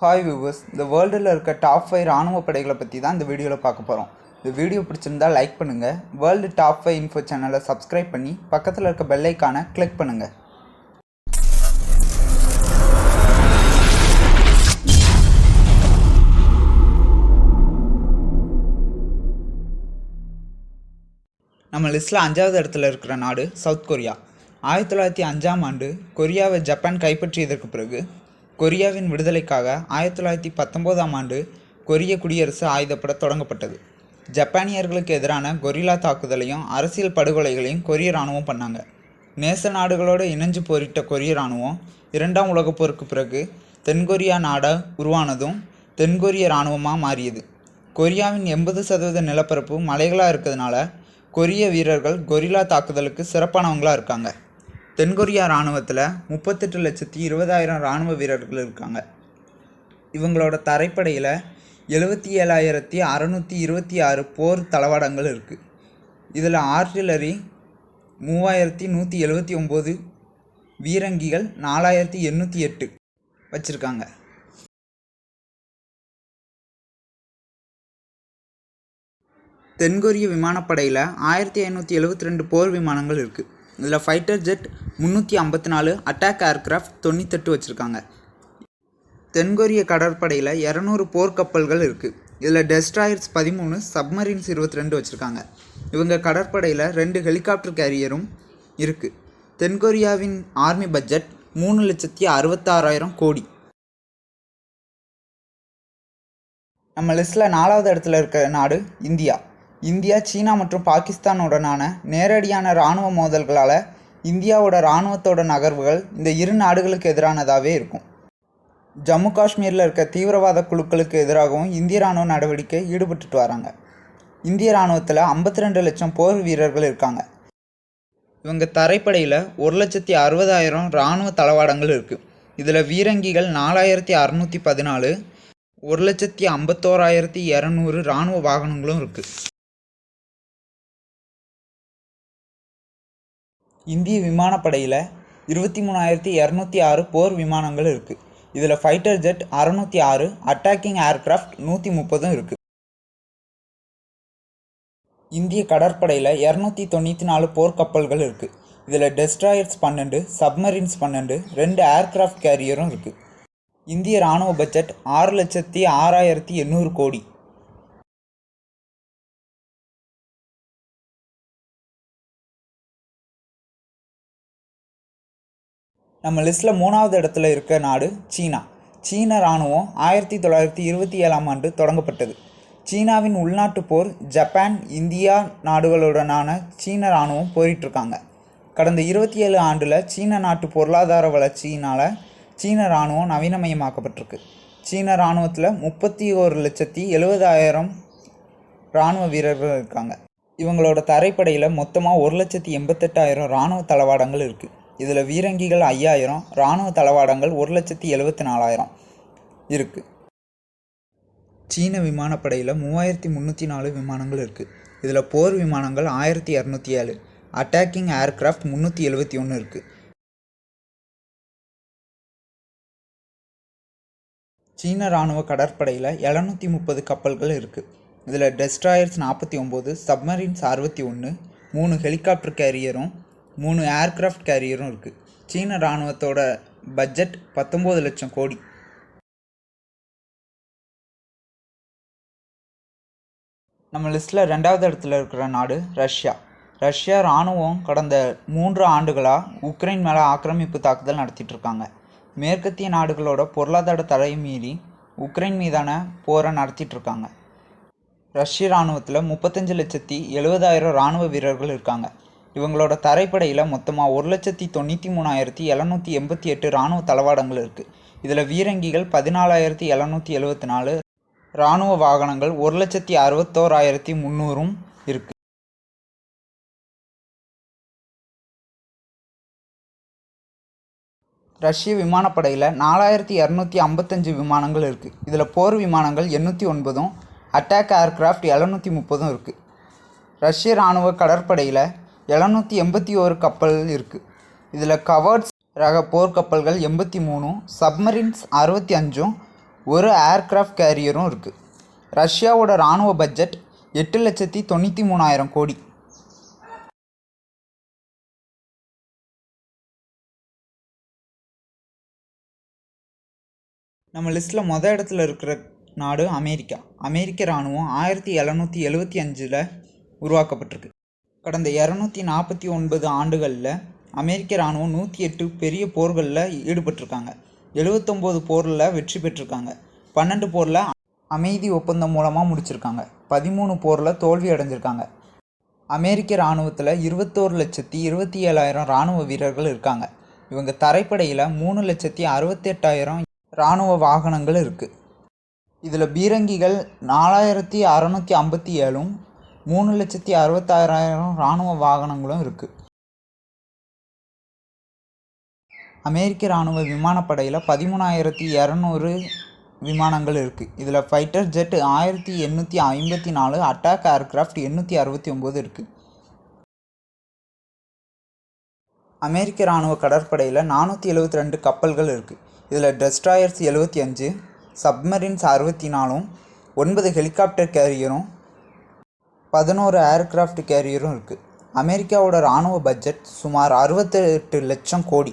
Hi viewers இந்த வேர்ல்டில் இருக்க டாப் ஃபைவ் ராணுவ படைகளை பற்றி தான் இந்த வீடியோவில் பார்க்க போகிறோம் இந்த வீடியோ பிடிச்சிருந்தா லைக் பண்ணுங்கள் வேர்ல்டு டாப் ஃபைவ் இன்ஃபோ சேனலை சப்ஸ்கிரைப் பண்ணி பக்கத்தில் இருக்க பெல்லைக்கான கிளிக் பண்ணுங்கள் நம்ம லிஸ்ட்டில் அஞ்சாவது இடத்துல இருக்கிற நாடு சவுத் கொரியா. ஆயிரத்தி தொள்ளாயிரத்தி அஞ்சாம் ஆண்டு கொரியாவை ஜப்பான் கைப்பற்றியதற்கு பிறகு கொரியாவின் விடுதலைக்காக ஆயிரத்தி தொள்ளாயிரத்தி பத்தொம்போதாம் ஆண்டு கொரிய குடியரசு ஆயுதப்பட தொடங்கப்பட்டது. ஜப்பானியர்களுக்கு எதிரான கொரில்லா தாக்குதலையும் அரசியல் படுகொலைகளையும் கொரிய இராணுவம் பண்ணாங்க. நேச நாடுகளோடு இணைஞ்சு போரிட்ட கொரிய இராணுவம் இரண்டாம் உலகப் போருக்கு பிறகு தென்கொரியா நாடாக உருவானதும் தென்கொரிய இராணுவமாக மாறியது. கொரியாவின் எண்பது சதவீத நிலப்பரப்பு மலைகளாக இருக்கிறதுனால கொரிய வீரர்கள் கொரில்லா தாக்குதலுக்கு சிறப்பானவங்களாக இருக்காங்க. தென்கொரியா இராணுவத்தில் முப்பத்தெட்டு லட்சத்தி இருபதாயிரம் இராணுவ வீரர்கள் இருக்காங்க. இவங்களோட தரைப்படையில் எழுபத்தி ஏழாயிரத்தி அறநூற்றி இருபத்தி ஆறு போர் தளவாடங்கள் இருக்குது இதில் ஆர்டிலரி மூவாயிரத்தி நூற்றி எழுபத்தி ஒம்பது வீரங்கிகள் நாலாயிரத்தி எண்ணூற்றி எட்டு வச்சுருக்காங்க. தென்கொரிய விமானப்படையில் ஆயிரத்தி ஐநூற்றி எழுபத்தி ரெண்டு போர் விமானங்கள் இருக்குது இதில் ஃபைட்டர் ஜெட் முந்நூற்றி ஐம்பத்தி நாலு அட்டாக் ஏர்கிராஃப்ட் தொண்ணூத்தெட்டு வச்சுருக்காங்க. தென்கொரிய கடற்படையில் இரநூறு போர்க்கப்பல்கள் இருக்குது இதில் டெஸ்ட்ராயர்ஸ் பதிமூணு சப்மரீன்ஸ் இருபத்தி ரெண்டு வச்சுருக்காங்க. இவங்க கடற்படையில் ரெண்டு ஹெலிகாப்டர் கேரியரும் இருக்குது தென்கொரியாவின் ஆர்மி பட்ஜெட் மூணு லட்சத்தி அறுபத்தாறாயிரம் கோடி. நம்ம லிஸ்ட்டில் நாலாவது இடத்துல இருக்கிற நாடு இந்தியா. இந்தியா சீனா மற்றும் பாகிஸ்தானுடனான நேரடியான இராணுவ மோதல்களால் இந்தியாவோட இராணுவத்தோட நகர்வுகள் இந்த இரு நாடுகளுக்கு எதிரானதாகவே இருக்கும். ஜம்மு காஷ்மீரில் இருக்க தீவிரவாத குழுக்களுக்கு எதிராகவும் இந்திய இராணுவ நடவடிக்கை ஈடுபட்டுட்டு வராங்க. இந்திய இராணுவத்தில் ஐம்பத்தி ரெண்டு லட்சம் போர் வீரர்கள் இருக்காங்க. இவங்க தரைப்படையில் ஒரு லட்சத்தி அறுபதாயிரம் இராணுவ தளவாடங்கள் இருக்குது இதில் வீரங்கிகள் நாலாயிரத்தி அறநூற்றி பதினாலு ஒரு லட்சத்தி ஐம்பத்தோராயிரத்தி இரநூறு இராணுவ வாகனங்களும் இருக்குது இந்திய விமானப்படையில் இருபத்தி மூணாயிரத்தி இரநூத்தி ஆறு போர் விமானங்கள் இருக்குது இதில் ஃபைட்டர் ஜெட் அறநூற்றி ஆறு அட்டாக்கிங் ஏர்க்ராஃப்ட் நூற்றி முப்பதும் இருக்குது இந்திய கடற்படையில் இரநூத்தி தொண்ணூற்றி நாலு போர்க்கப்பல்கள் இருக்குது இதில் டெஸ்ட்ராயர்ஸ் பன்னெண்டு சப்மரீன்ஸ் பன்னெண்டு ரெண்டு ஏர்க்ராஃப்ட் கேரியரும் இருக்குது இந்திய இராணுவ பட்ஜெட் ஆறு லட்சத்தி ஆறாயிரத்தி எண்ணூறு கோடி. நம்ம லிஸ்ட்டில் மூணாவது இடத்துல இருக்க நாடு சீனா. சீன இராணுவம் ஆயிரத்தி தொள்ளாயிரத்தி இருபத்தி ஏழாம் ஆண்டு தொடங்கப்பட்டது. சீனாவின் உள்நாட்டு போர் ஜப்பான் இந்தியா நாடுகளுடனான சீன இராணுவம் போரிட்டிருக்காங்க. கடந்த இருபத்தி ஏழு ஆண்டில் சீன நாட்டு பொருளாதார வளர்ச்சியினால் சீன இராணுவம் நவீனமயமாக்கப்பட்டிருக்கு. சீன இராணுவத்தில் முப்பத்தி ஒரு லட்சத்தி எழுபதாயிரம் இராணுவ வீரர்கள் இருக்காங்க. இவங்களோட தரைப்படையில் மொத்தமாக ஒரு லட்சத்தி எண்பத்தெட்டாயிரம் இராணுவ தளவாடங்கள் இருக்குது இதில் வீரங்கிகள் ஐயாயிரம் இராணுவ தளவாடங்கள் ஒரு லட்சத்தி எழுபத்தி நாலாயிரம் இருக்குது சீன விமானப்படையில் மூவாயிரத்தி முந்நூற்றி நாலு விமானங்கள் இருக்குது இதில் போர் விமானங்கள் ஆயிரத்தி இரநூத்தி ஏழு அட்டாக்கிங் ஏர்கிராஃப்ட் முந்நூற்றி எழுபத்தி ஒன்று இருக்குது சீன இராணுவ கடற்படையில் எழுநூற்றி முப்பது கப்பல்கள் இருக்குது இதில் டெஸ்ட்ராயர்ஸ் நாற்பத்தி ஒம்பது சப்மரீன்ஸ் அறுபத்தி ஒன்று மூணு ஹெலிகாப்டர் கேரியரும் மூணு ஏர்க்ராஃப்ட் கேரியரும் இருக்குது சீன இராணுவத்தோட பட்ஜெட் பத்தொம்போது லட்சம் கோடி. நம்ம லிஸ்ட்டில் ரெண்டாவது இடத்துல இருக்கிற நாடு ரஷ்யா. ரஷ்யா இராணுவம் கடந்த மூன்று ஆண்டுகளாக உக்ரைன் மேலே ஆக்கிரமிப்பு தாக்குதல் நடத்திட்டு இருக்காங்க மேற்கத்திய நாடுகளோட பொருளாதார தடையை மீறி உக்ரைன் மீதான போரை நடத்திட்டு இருக்காங்க ரஷ்ய இராணுவத்தில் முப்பத்தஞ்சு லட்சத்தி எழுபதாயிரம் இராணுவ வீரர்கள் இருக்காங்க. இவங்களோட தரைப்படையில் மொத்தமாக ஒரு லட்சத்தி தொண்ணூற்றி மூணாயிரத்தி எழுநூற்றி எண்பத்தி எட்டு இராணுவ தளவாடங்கள் இருக்குது இதில் வீரங்கிகள் பதினாலாயிரத்தி எழுநூற்றி எழுபத்தி நாலு இராணுவ வாகனங்கள் ஒரு லட்சத்தி அறுபத்தோராயிரத்தி முந்நூறும் இருக்குது ரஷ்ய விமானப்படையில் நாலாயிரத்தி இரநூத்தி ஐம்பத்தஞ்சு விமானங்கள் இருக்குது இதில் போர் விமானங்கள் எண்ணூற்றி ஒன்பதும் அட்டாக் ஏர்கிராஃப்ட் எழுநூற்றி முப்பதும் இருக்குது ரஷ்ய இராணுவ கடற்படையில் எழுநூற்றி எண்பத்தி ஓரு கப்பல் இருக்குது இதில் கவர்ட்ஸ் ரக போர்க்கப்பல்கள் எண்பத்தி மூணும் சப்மரின்ஸ் அறுபத்தி அஞ்சும் ஒரு ஏர்கிராஃப்ட் கேரியரும் இருக்குது ரஷ்யாவோட இராணுவ பட்ஜெட் எட்டு லட்சத்தி தொண்ணூற்றி மூணாயிரம் கோடி. நம்ம லிஸ்ட்டில் மொதல் இடத்துல இருக்கிற நாடு அமெரிக்கா. அமெரிக்க இராணுவம் ஆயிரத்தி எழுநூற்றி எழுவத்தி அஞ்சில் உருவாக்கப்பட்டிருக்கு. கடந்த இரநூத்தி நாற்பத்தி ஒன்பது ஆண்டுகளில் அமெரிக்க இராணுவம் நூற்றி எட்டு பெரிய போர்களில் ஈடுபட்டிருக்காங்க. எழுபத்தொம்போது போரில் வெற்றி பெற்றிருக்காங்க. பன்னெண்டு போரில் அமைதி ஒப்பந்தம் மூலமாக முடிச்சிருக்காங்க. பதிமூணு போரில் தோல்வி அடைஞ்சிருக்காங்க. அமெரிக்க இராணுவத்தில் இருபத்தோரு லட்சத்தி இருபத்தி ஏழாயிரம் இராணுவ வீரர்கள் இருக்காங்க. இவங்க தரைப்படையில் மூணு லட்சத்தி அறுபத்தெட்டாயிரம் இராணுவ வாகனங்கள் இருக்குது இதில் பீரங்கிகள் நாலாயிரத்தி அறநூற்றி ஐம்பத்தி ஏழும் மூணு லட்சத்தி அறுபத்தாறாயிரம் இராணுவ வாகனங்களும் இருக்குது அமெரிக்க இராணுவ விமானப்படையில் பதிமூணாயிரத்தி இரநூறு விமானங்கள் இருக்குது இதில் ஃபைட்டர் ஜெட் ஆயிரத்தி எண்ணூற்றி ஐம்பத்தி நாலு அட்டாக் ஏர்கிராஃப்ட் எண்ணூற்றி அறுபத்தி ஒம்பது இருக்குது அமெரிக்க இராணுவ கடற்படையில் நானூற்றி எழுபத்தி ரெண்டு கப்பல்கள் இருக்குது இதில் டெஸ்ட்ராயர்ஸ் எழுபத்தி அஞ்சு சப்மரின்ஸ் அறுபத்தி நாலும் ஒன்பது ஹெலிகாப்டர் கேரியரும் பதினோரு ஏர்கிராஃப்ட் கேரியரும் இருக்குது அமெரிக்காவோட இராணுவ பட்ஜெட் சுமார் அறுபத்தெட்டு லட்சம் கோடி.